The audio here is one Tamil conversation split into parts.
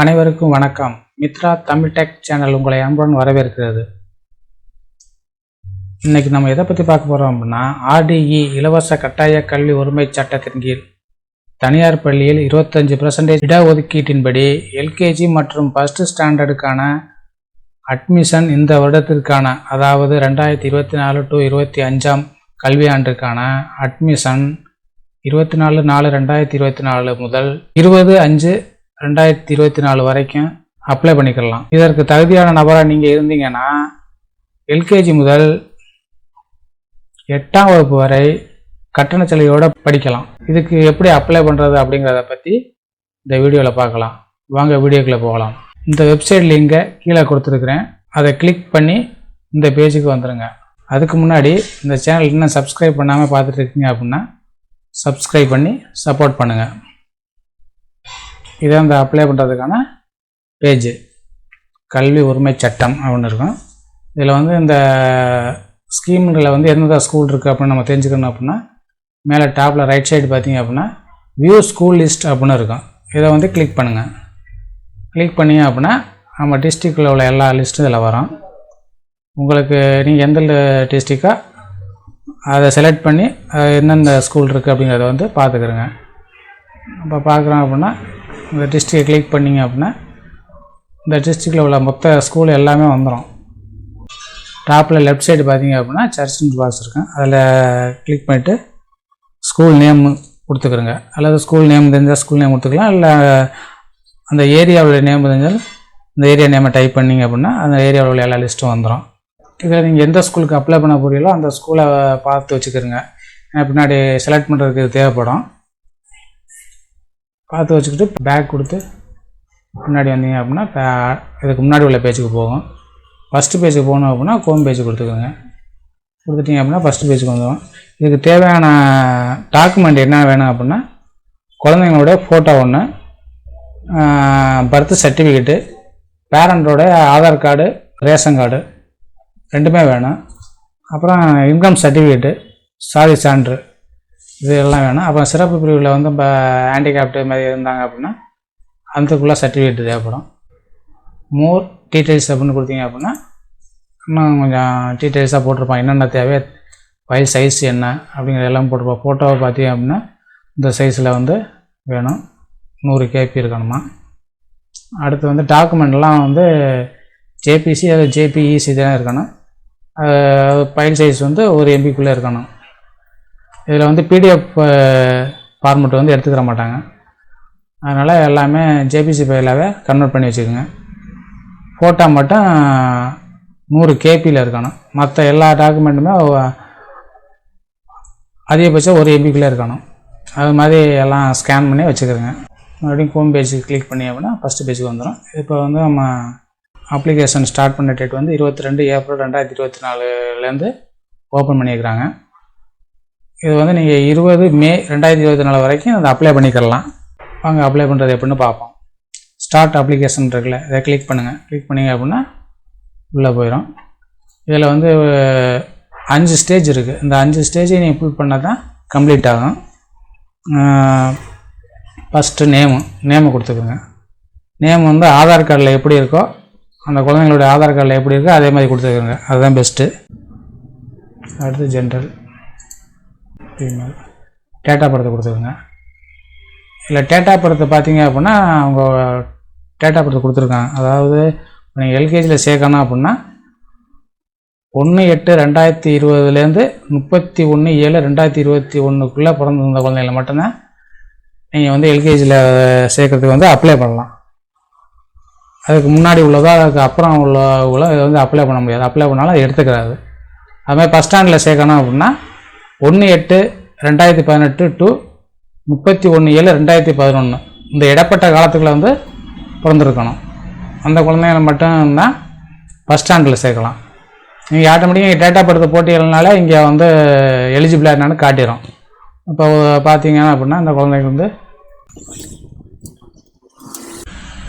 அனைவருக்கும் வணக்கம். மித்ரா தமிழ் டெக் சேனல் உங்களை அன்புடன் வரவேற்கிறது. இன்னைக்கு நம்ம எதை பற்றி பார்க்க போகிறோம் அப்படின்னா ஆர்டிஇ இலவச கட்டாய கல்வி உரிமை சட்டத்தின் கீழ் தனியார் பள்ளியில் இருபத்தஞ்சி பர்சன்டேஜ் இடஒதுக்கீட்டின்படி எல்கேஜி மற்றும் ஃபஸ்ட் ஸ்டாண்டர்டுக்கான அட்மிஷன் இந்த வருடத்திற்கான அதாவது ரெண்டாயிரத்தி இருபத்தி நாலு டு இருபத்தி அஞ்சாம் கல்வியாண்டிற்கான அட்மிஷன் இருபத்தி நாலு நாலு ரெண்டாயிரத்தி இருபத்தி நாலு முதல் இருபது அஞ்சு ரெண்டாயிரத்தி இருபத்தி நாலு வரைக்கும் அப்ளை பண்ணிக்கலாம். இதற்கு தகுதியான நபராக நீங்கள் இருந்தீங்கன்னா எல்கேஜி முதல் எட்டாம் வகுப்பு வரை கட்டண சலுகையோடு படிக்கலாம். இதுக்கு எப்படி அப்ளை பண்ணுறது அப்படிங்கிறத பற்றி இந்த வீடியோவில் பார்க்கலாம். வாங்க வீடியோக்குள்ளே போகலாம். இந்த வெப்சைட் லிங்கை கீழே கொடுத்துருக்குறேன். அதை கிளிக் பண்ணி இந்த பேஜுக்கு வந்துடுங்க அதுக்கு முன்னாடி இந்த சேனல் இன்னும் சப்ஸ்கிரைப் பண்ணாமல் பார்த்துட்டு இருக்கீங்க அப்படின்னா சப்ஸ்கிரைப் பண்ணி சப்போர்ட் பண்ணுங்கள் இதே இந்த அப்ளை பண்ணுறதுக்கான பேஜு கல்வி உரிமை சட்டம் அப்படின்னு இருக்கும். இதில் வந்து இந்த ஸ்கீம்களில் வந்து எந்தெந்த ஸ்கூல் இருக்குது அப்படின்னு நம்ம தெரிஞ்சுக்கணும் அப்படின்னா மேலே டாப்பில் ரைட் சைடு பார்த்தீங்க அப்படின்னா வியூ ஸ்கூல் லிஸ்ட் அப்படின்னு இருக்கும். இதை வந்து கிளிக் பண்ணுங்கள் கிளிக் பண்ணிங்க அப்படின்னா நம்ம டிஸ்ட்ரிக்டில் உள்ள எல்லா லிஸ்ட்டும் இதில் வரும். உங்களுக்கு நீங்கள் எந்த டிஸ்ட்ரிக்கோ அதை செலக்ட் பண்ணி அது எந்தெந்த ஸ்கூல் இருக்குது அப்படிங்கிறத வந்து பார்த்துக்கிறோங்க. இப்போ பார்க்குறோம் அப்படின்னா இந்த டிஸ்ட்ரிக்டை கிளிக் பண்ணிங்க அப்படின்னா இந்த டிஸ்ட்ரிக்டில் உள்ள மொத்த ஸ்கூல் எல்லாமே வந்துடும் டாப்பில் லெஃப்ட் சைடு பார்த்தீங்க அப்படின்னா சர்ச் பாக்ஸ் இருக்கும். அதில் கிளிக் பண்ணிவிட்டு ஸ்கூல் நேம் கொடுத்துக்கிறோங்க. அல்லது ஸ்கூல் நேம் தெரிஞ்சால் ஸ்கூல் நேம் கொடுத்துக்கலாம். இல்லை அந்த ஏரியாவுடைய நேம் தெரிஞ்சால் இந்த ஏரியா நேமை டைப் பண்ணிங்க அப்படின்னா அந்த ஏரியாவில் உள்ள எல்லா லிஸ்ட்டும் வந்துடும் இதில் நீங்கள் எந்த ஸ்கூலுக்கு அப்ளை பண்ண போகிறீங்களோ அந்த ஸ்கூலை பார்த்து வச்சுக்கிறோங்க. ஏன்னா பின்னாடி செலக்ட் பண்ணுறதுக்கு தேவைப்படும். பார்த்து வச்சுக்கிட்டு பேக் கொடுத்து முன்னாடி வந்தீங்க அப்படின்னா பே- இதுக்கு முன்னாடி உள்ள பேஜுக்கு போகும். ஃபஸ்ட்டு பேஜுக்கு போகணும் அப்படின்னா ஹோம் பேஜ் கொடுத்துக்கோங்க. கொடுத்துட்டீங்க அப்படின்னா ஃபஸ்ட்டு பேஜுக்கு வந்துடும் இதுக்கு தேவையான டாக்குமெண்ட் என்ன வேணும் அப்படின்னா குழந்தைங்களோட ஃபோட்டோ ஒன்று பர்த் சர்டிஃபிகேட்டு பேரண்ட்டோட ஆதார் கார்டு ரேஷன் கார்டு ரெண்டுமே வேணும். அப்புறம் இன்கம் சர்டிஃபிகேட்டு சாதி சான்று இது எல்லாம் வேணும். அப்புறம் சிறப்பு பிரிவில் வந்து இப்போ ஹேண்டிகேப்டு மாதிரி இருந்தாங்க அப்படின்னா அதுக்குள்ளே சர்டிஃபிகேட் தேவைப்படும். மோர் டீட்டெயில்ஸ் அப்படின்னு கொடுத்தீங்க அப்படின்னா இன்னும் கொஞ்சம் டீட்டெயில்ஸாக போட்டிருப்பான் என்னென்ன தேவை ஃபைல் சைஸ் என்ன அப்படிங்கிற எல்லாம் போட்டிருப்போம் ஃபோட்டோவை பார்த்தீங்க அப்படின்னா இந்த சைஸில் வந்து வேணும். நூறு கேபி இருக்கணுமா? அடுத்து வந்து டாக்குமெண்ட்லாம் வந்து ஜேபிசி அது ஜேபிஇசி தான் இருக்கணும். ஃபைல் சைஸ் வந்து ஒரு எம்பிக்குள்ளே இருக்கணும். இதில் வந்து பிடிஎஃப் ஃபார்மெட் வந்து எடுத்துக்கிற மாட்டாங்க. அதனால் எல்லாமே ஜேபிசி ஃபைலாகவே கன்வெர்ட் பண்ணி வச்சுக்கோங்க. ஃபோட்டோ மட்டும் நூறு கேபியில் இருக்கணும். மற்ற எல்லா டாக்குமெண்ட்டுமே அதிகபட்சம் ஒரு எம்பிக்குள்ளே இருக்கணும். அது மாதிரி எல்லாம் ஸ்கேன் பண்ணி வச்சுக்கிறோங்க. மறுபடியும் ஹோம் பேஜுக்கு கிளிக் பண்ணி அப்படின்னா ஃபஸ்ட்டு பேஜுக்கு வந்துடும் இப்போ வந்து நம்ம அப்ளிகேஷன் ஸ்டார்ட் பண்ண டேட் வந்து இருபத்தி ரெண்டு ஏப்ரல் ரெண்டாயிரத்தி இருபத்தி நாலுலேருந்து ஓப்பன் பண்ணியிருக்கிறாங்க. இது வந்து நீங்கள் இருபது மே ரெண்டாயிரத்தி இருபத்தி நாலு வரைக்கும் அதை அப்ளை பண்ணிக்கலாம் வாங்க அப்ளை பண்ணுறது எப்படின்னு பார்ப்போம். ஸ்டார்ட் அப்ளிகேஷன் இருக்குல்ல இதை கிளிக் பண்ணுங்கள் கிளிக் பண்ணீங்க அப்படின்னா உள்ளே போயிடும் இதில் வந்து அஞ்சு ஸ்டேஜ் இருக்குது இந்த அஞ்சு ஸ்டேஜை நீங்கள் ஃபுல் பண்ணால் தான் கம்ப்ளீட் ஆகும். ஃபஸ்ட்டு நேமு நேமு கொடுத்துக்கோங்க. நேம் வந்து ஆதார் கார்டில் எப்படி இருக்கோ அந்த குழந்தைங்களுடைய ஆதார் கார்டில் எப்படி இருக்கோ அதே மாதிரி கொடுத்துக்கோங்க. அதுதான் பெஸ்ட்டு அடுத்து ஜென்ரல் ஃபீமேல் டேட்டா படத்தை கொடுத்துருங்க. இல்லை டேட்டா படத்தை பார்த்தீங்க அப்படின்னா அவங்க டேட்டா படத்தை கொடுத்துருக்காங்க. அதாவது நீங்கள் எல்கேஜியில் சேர்க்கணும் அப்படின்னா ஒன்று எட்டு ரெண்டாயிரத்தி இருபதுலேருந்து முப்பத்தி ஒன்று ஏழு ரெண்டாயிரத்தி இருபத்தி ஒன்றுக்குள்ளே பிறந்திருந்த குழந்தைகளை மட்டும்தான் நீங்கள் வந்து எல்கேஜியில் சேர்க்கறதுக்கு வந்து அப்ளை பண்ணலாம். அதுக்கு முன்னாடி உள்ளதோ அதுக்கு அப்புறம் உள்ள இதை வந்து அப்ளை பண்ண முடியாது. அப்ளை பண்ணாலும் அது எடுத்துக்கிறாது அதுமாதிரி ஃபஸ்ட் ஸ்டாண்டில் சேர்க்கணும் அப்படின்னா ஒன்று எட்டு ரெண்டாயிரத்தி பதினெட்டு டு முப்பத்தி ஒன்று ஏழு ரெண்டாயிரத்தி பதினொன்று இந்த இடப்பட்ட காலத்துக்குள்ள வந்து பிறந்திருக்கணும். அந்த குழந்தைங்களை மட்டும்தான் ஃபஸ்ட் ஸ்டாண்டில் சேர்க்கலாம். நீங்கள் ஆட்டோமேட்டிக்காக டேட்டா படுத்த போட்டிகள்னால இங்கே வந்து எலிஜிபிளாக என்னன்னு காட்டிடும் இப்போ பார்த்தீங்க அப்படின்னா இந்த குழந்தைக்கு வந்து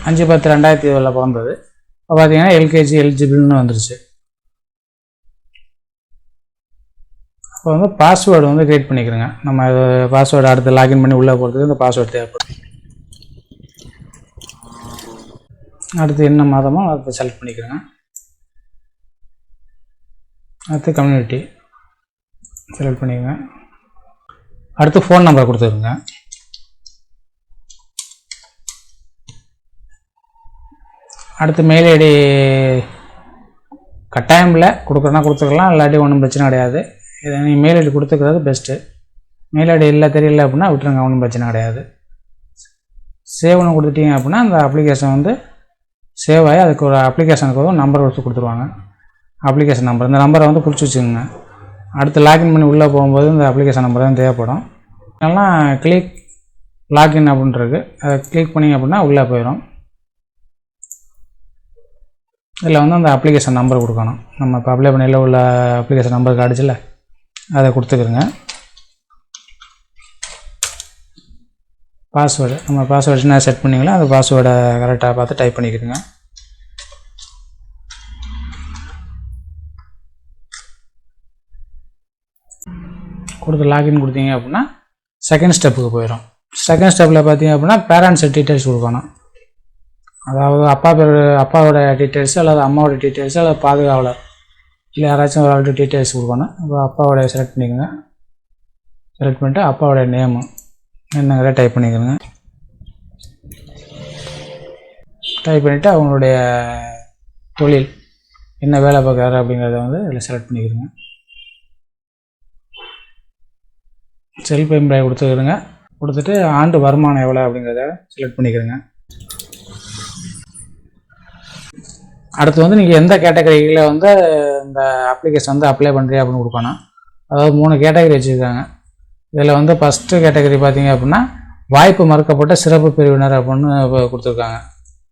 அஞ்சு பத்து ரெண்டாயிரத்தி ஏழில் பிறந்தது. இப்போ பார்த்தீங்கன்னா எல்கேஜி எலிஜிபிள்னு வந்துருச்சு. இப்போ வந்து பாஸ்வேர்டு வந்து க்ரியேட் பண்ணிக்கிறேங்க. நம்ம பாஸ்வேர்டு அடுத்து லாகின் பண்ணி உள்ளே போகிறதுக்கு இந்த பாஸ்வேர்டு தேவைப்படும் அடுத்து என்ன மாதமோ அதை செலக்ட் பண்ணிக்கிறேங்க. அடுத்து கம்யூனிட்டி செலக்ட் பண்ணிக்கோங்க. அடுத்து ஃபோன் நம்பர் கொடுத்துருங்க. அடுத்து மெயில் ஐடி கட்டாயம் இல்லை கொடுக்குறனா கொடுத்துக்கலாம் இல்லாட்டி ஒன்றும் பிரச்சனை கிடையாது. இதை நீங்கள் மெயில் ஐடி கொடுத்துக்கிறது பெஸ்ட்டு மெயில் ஐடி இல்லை தெரியல அப்படின்னா விட்டுருங்க ஒன்றும் பிரச்சனை கிடையாது. சேவ்னு கொடுத்துட்டீங்க அப்படின்னா அந்த அப்ளிகேஷன் வந்து சேவ் ஆகி அதுக்கு ஒரு அப்ளிகேஷனுக்கு ஒரு நம்பர் கொடுத்து கொடுத்துருவாங்க. அப்ளிகேஷன் நம்பர் இந்த நம்பரை வந்து பிடிச்சி வச்சுக்கோங்க. அடுத்து லாகின் பண்ணி உள்ளே போகும்போது இந்த அப்ளிகேஷன் நம்பர் தான் தேவைப்படும். இதெல்லாம் கிளிக் லாகின் அப்படின்றது. அதை கிளிக் பண்ணிங்க அப்படின்னா உள்ளே போயிடும். இதில் வந்து அந்த அப்ளிகேஷன் நம்பர் கொடுக்கணும். நம்ம இப்போ அப்ளை பண்ணியில் உள்ள அப்ளிகேஷன் நம்பர் காட்டுச்சுல? அதை கொடுத்துக்கிறோங்க பாஸ்வேர்டு நம்ம பாஸ்வேர்டு என்ன செட் பண்ணிங்களோ அந்த பாஸ்வேர்டை கரெக்டாக பார்த்து டைப் பண்ணிக்கிறோங்க கொடுத்து லாகின் கொடுத்தீங்க அப்படின்னா செகண்ட் ஸ்டெப்புக்கு போயிடும். செகண்ட் ஸ்டெப்பில் பார்த்தீங்க அப்படின்னா பேரண்ட்ஸ் டீட்டெயில்ஸ் கொடுக்கணும். அதாவது அப்பா பேர் அப்பாவோட டீட்டெயில்ஸ் அல்லது அம்மாவோட டீட்டெயில்ஸ் அல்லது பாதுகாவலர். இல்லை யாராச்சும் ஒரு ஆல்ரெடி டீட்டெயில்ஸ் கொடுக்கணும் அப்போ அப்பாவோட செலக்ட் பண்ணிக்கோங்க. செலக்ட் பண்ணிட்டு அப்பாவோட நேமு என்னங்கிறத டைப் பண்ணிக்கோங்க. டைப் பண்ணிவிட்டு அவங்களுடைய தொழில் என்ன வேலை பார்க்குறாரு அப்படிங்கிறத வந்து இதில் செலக்ட் பண்ணிக்கிறோங்க செல்ஃப் எம்ப்ளாய் கொடுத்துக்கிறோங்க கொடுத்துட்டு ஆண்டு வருமானம் எவ்வளோ அப்படிங்கிறத செலக்ட் பண்ணிக்கிறோங்க அடுத்து வந்து நீங்கள் எந்த கேட்டகரியில் வந்து இந்த அப்ளிகேஷன் வந்து அப்ளை பண்ணுறீங்க அப்படின்னு கொடுக்கணும். அதாவது மூணு கேட்டகரி வச்சுருக்காங்க. இதில் வந்து ஃபஸ்ட்டு கேட்டகரி பார்த்தீங்க அப்படின்னா வாய்ப்பு மறுக்கப்பட்ட சிறப்பு பிரிவினர் அப்படின்னு கொடுத்துருக்காங்க.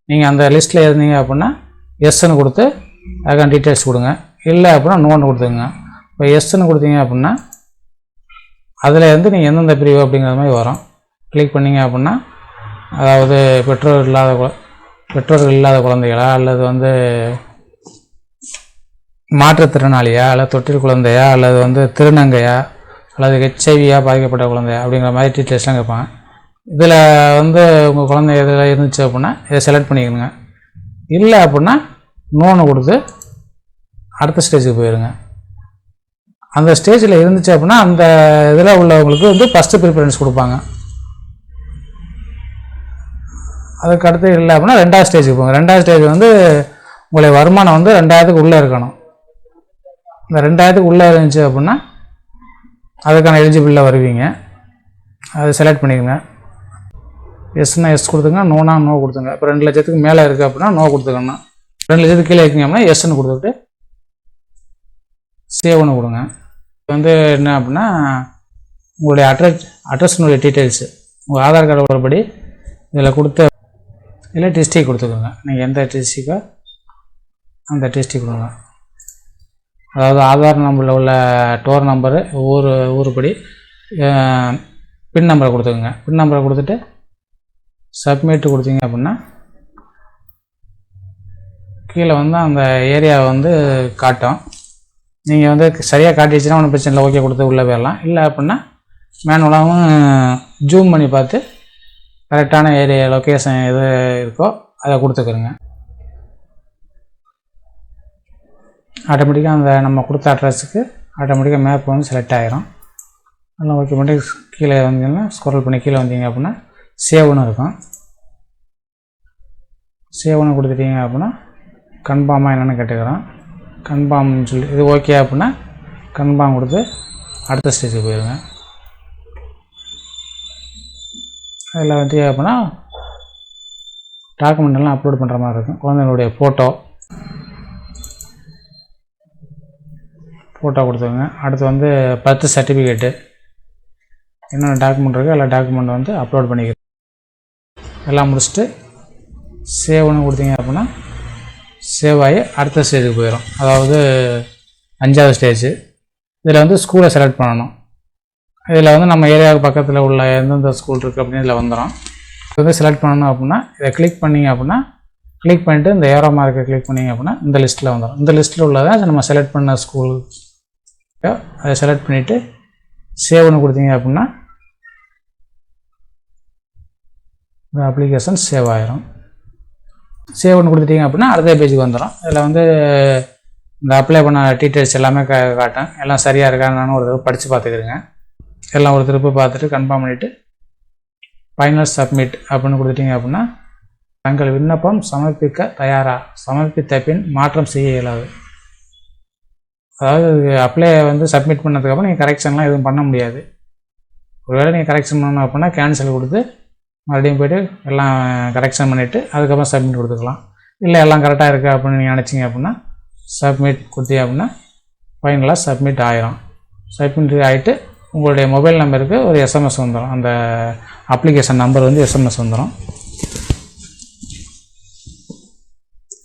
நீங்கள் அந்த லிஸ்ட்டில் இருந்தீங்க அப்படின்னா எஸ்ன்னு கொடுத்து அதுக்கான டீட்டெயில்ஸ் கொடுங்க. இல்லை அப்படின்னா நோன்னு கொடுத்துங்க இப்போ எஸ்ன்னு கொடுத்தீங்க அப்படின்னா அதில் இருந்து நீங்கள் எந்தெந்த பிரிவு அப்படிங்கிற மாதிரி வரும். கிளிக் பண்ணீங்க அப்படின்னா அதாவது பெற்றோர் இல்லாத பெற்றோர்கள் இல்லாத குழந்தைகளா? அல்லது வந்து மாற்றுத்திறனாளியா? அல்லது தொட்டில் குழந்தையா? அல்லது வந்து திருநங்கையா? அல்லது ஹெச்ஐவியாக பாதிக்கப்பட்ட குழந்தையா? அப்படிங்கிற மாதிரி டீட்டெயில்ஸ்லாம் கேட்பாங்க. இதில் வந்து உங்கள் குழந்தை இதில் இருந்துச்சு அப்படின்னா இதை செலக்ட் பண்ணிக்கணுங்க. இல்லை அப்படின்னா நோன்னு கொடுத்து அடுத்த ஸ்டேஜுக்கு போயிடுங்க அந்த ஸ்டேஜில் இருந்துச்சு அப்படின்னா அந்த இதில் உள்ளவங்களுக்கு வந்து ஃபஸ்ட்டு ப்ரிஃபரன்ஸ் கொடுப்பாங்க. அதுக்கு அடுத்து இல்லை அப்படின்னா ரெண்டாவது ஸ்டேஜுக்கு போங்க. ரெண்டாவது ஸ்டேஜ் வந்து உங்களுடைய வருமானம் வந்து ரெண்டாயிரத்துக்கு உள்ளே இருக்கணும். இந்த ரெண்டாயிரத்துக்கு உள்ளே இருந்துச்சு அப்படின்னா அதுக்கான எலிஜிபிளில் வருவீங்க. அதை செலக்ட் பண்ணிக்கோங்க. எஸ்னா எஸ் கொடுத்துங்க நோனா நோ கொடுத்துங்க இப்போ ரெண்டு லட்சத்துக்கு மேலே இருக்குது அப்படின்னா நோ கொடுத்துக்கணும் ரெண்டு லட்சத்துக்கு கீழே இருக்கீங்க அப்படின்னா எஸ்ன்னு கொடுத்துட்டு சேவ்னு கொடுங்க. இது வந்து என்ன அப்படின்னா உங்களுடைய அட்ரஸ் அட்ரஸ்னுடைய டீட்டெயில்ஸு உங்கள் ஆதார் கார்டு உள்ளபடி இதில் கொடுத்த இல்லை டிஸ்ட்ரிக் கொடுத்துக்கோங்க. நீங்கள் எந்த டிஸ்ட்ரிக்கோ அந்த டிஸ்ட்ரிக் கொடுங்க. அதாவது ஆதார் நம்பரில் உள்ள டோர் நம்பரு ஊர் ஊருப்படி பின் நம்பரை கொடுத்துக்கோங்க. பின் நம்பரை கொடுத்துட்டு சப்மிட் கொடுத்தீங்க அப்படின்னா கீழே வந்து அந்த ஏரியாவை வந்து காட்டும். நீங்கள் வந்து சரியாக காட்டிடுச்சுன்னா ஒன்றும் பிரச்சனை இல்லை ஓகே கொடுத்து உள்ளே போயிடலாம். இல்லை அப்படின்னா மேனுவலாகவும் ஜூம் பண்ணி பார்த்து கரெக்டான ஏரியா லொக்கேஷன் எது இருக்கோ அதை கொடுத்துக்கிறோங்க ஆட்டோமேட்டிக்காக அந்த நம்ம கொடுத்த அட்ரஸுக்கு ஆட்டோமேட்டிக்காக மேப் வந்து செலக்ட் ஆகிரும் அதெல்லாம் ஓகே பண்ணி கீழே வந்தீங்கன்னா ஸ்க்ரோல் பண்ணி கீழே வந்தீங்க அப்படின்னா சேவ்னு இருக்கும். சேவ்னு கொடுத்துட்டீங்க அப்படின்னா கன்ஃபார்மாக என்னென்னு கேட்டுக்கிறோம். கன்ஃபார்ம்னு சொல்லி இது ஓகே அப்படின்னா கன்ஃபார்ம் கொடுத்து அடுத்த ஸ்டேஜுக்கு போயிடுங்க இதில் வந்து அப்படின்னா டாக்குமெண்ட் எல்லாம் அப்லோட் பண்ணுற மாதிரி இருக்கும். குழந்தைங்களுடைய ஃபோட்டோ ஃபோட்டோ கொடுத்துருங்க அடுத்து வந்து பர்த் சர்டிஃபிகேட்டு என்னென்ன டாக்குமெண்ட் இருக்கோ எல்லா டாக்குமெண்ட் வந்து அப்லோட் பண்ணிக்கிறேன் எல்லாம் முடிச்சுட்டு சேவ்னு கொடுத்தீங்க அப்படின்னா சேவ் ஆகி அடுத்த ஸ்டேஜுக்கு போயிடும். அதாவது அஞ்சாவது ஸ்டேஜ் இதில் வந்து ஸ்கூலை செலக்ட் பண்ணணும். இதில் வந்து நம்ம ஏரியாவுக்கு பக்கத்தில் உள்ள எந்தெந்த ஸ்கூல் இருக்குது அப்படின்னு இதில் வந்துடும் இது வந்து செலக்ட் பண்ணணும் அப்படின்னா இதை கிளிக் பண்ணீங்க அப்படின்னா கிளிக் பண்ணிட்டு இந்த ஏரோ மார்க்கை கிளிக் பண்ணிங்க அப்படின்னா இந்த லிஸ்ட்டில் வந்துடும் இந்த லிஸ்ட்டில் உள்ளதை நம்ம செலக்ட் பண்ண ஸ்கூல் அதை செலக்ட் பண்ணிவிட்டு சேவ்னு கொடுத்தீங்க அப்படின்னா இந்த அப்ளிகேஷன் சேவ் ஆயிரும். சேவ்னு கொடுத்துட்டீங்க அப்படின்னா அடுத்த பேஜுக்கு வந்துடும் இதில் வந்து இந்த அப்ளை பண்ண டீட்டெயில்ஸ் எல்லாமே கா காட்டேன் எல்லாம் சரியாக இருக்கான்னு ஒரு தடவை படித்து பார்த்துக்கிறேங்க. எல்லாம் ஒரு திருப்பு பார்த்துட்டு கன்ஃபார்ம் பண்ணிவிட்டு ஃபைனல் சப்மிட் அப்படின்னு கொடுத்துட்டீங்க அப்படின்னா தங்கள் விண்ணப்பம் சமர்ப்பிக்க தயாரா? சமர்ப்பித்த பின் மாற்றம் செய்ய இயலாது. அதாவது அப்ளை வந்து சப்மிட் பண்ணதுக்கப்புறம் நீங்கள் கரெக்ஷன்லாம் எதுவும் பண்ண முடியாது. ஒருவேளை நீங்கள் கரெக்ஷன் பண்ணணும் அப்படின்னா கேன்சல் கொடுத்து மறுபடியும் போய்ட்டு எல்லாம் கரெக்ஷன் பண்ணிவிட்டு அதுக்கப்புறம் சப்மிட் கொடுத்துக்கலாம். இல்லை எல்லாம் கரெக்டாக இருக்குது அப்படின்னு நீங்கள் நினச்சிங்க அப்படின்னா சப்மிட் கொடுத்தீங்க அப்படின்னா ஃபைனலாக சப்மிட் ஆயிரும். சப்மிட் ஆகிட்டு உங்களுடைய மொபைல் நம்பருக்கு ஒரு எஸ்எம்எஸ் வந்துடும் அந்த அப்ளிகேஷன் நம்பர் வந்து எஸ்எம்எஸ் வந்துடும்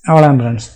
அவ்வளோதான் ஃப்ரெண்ட்ஸ்